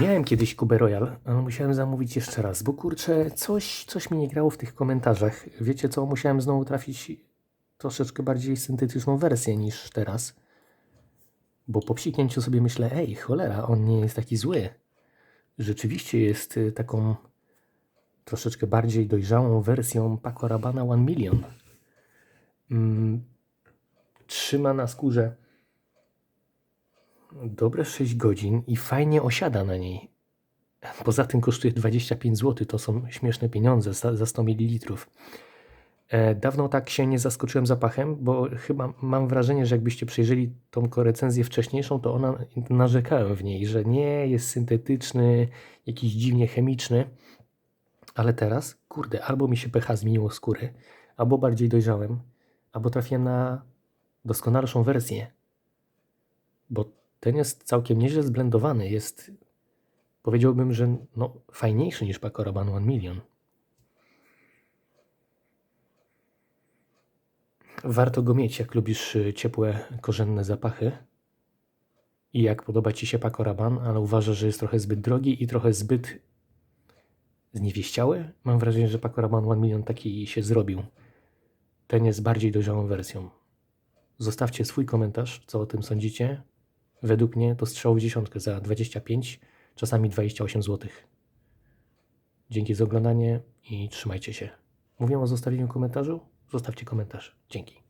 Miałem kiedyś Cube Royal, ale musiałem zamówić jeszcze raz, bo kurczę, coś, coś mi nie grało w tych komentarzach. Wiecie co, musiałem znowu trafić troszeczkę bardziej syntetyczną wersję niż teraz. Bo po psiknięciu sobie myślę, ej, cholera, on nie jest taki zły. Rzeczywiście jest y, taką troszeczkę bardziej dojrzałą wersją Paco Rabanne One Million. Mm, trzyma na skórze dobre 6 godzin i fajnie osiada na niej. Poza tym kosztuje 25 zł, to są śmieszne pieniądze za, za 100 ml. E, dawno tak się nie zaskoczyłem zapachem, bo chyba mam wrażenie, że jakbyście przejrzeli tą recenzję wcześniejszą, to ona narzekałem w niej, że nie jest syntetyczny, jakiś dziwnie chemiczny. Ale teraz, kurde, albo mi się pH zmieniło skóry, albo bardziej dojrzałem, albo trafiłem na doskonalszą wersję. Bo ten jest całkiem nieźle zblendowany. Jest, powiedziałbym, że no, fajniejszy niż Paco Rabanne One Million. Warto go mieć, jak lubisz y, ciepłe, korzenne zapachy. I jak podoba Ci się Paco Rabanne, ale uważasz, że jest trochę zbyt drogi i trochę zbyt zniewieściały. Mam wrażenie, że Paco Rabanne One Million taki się zrobił. Ten jest bardziej dojrzałą wersją. Zostawcie swój komentarz, co o tym sądzicie. Według mnie to strzał w dziesiątkę za 25, czasami 28 zł. Dzięki za oglądanie i trzymajcie się. Mówię o zostawieniu komentarzu? Zostawcie komentarz. Dzięki.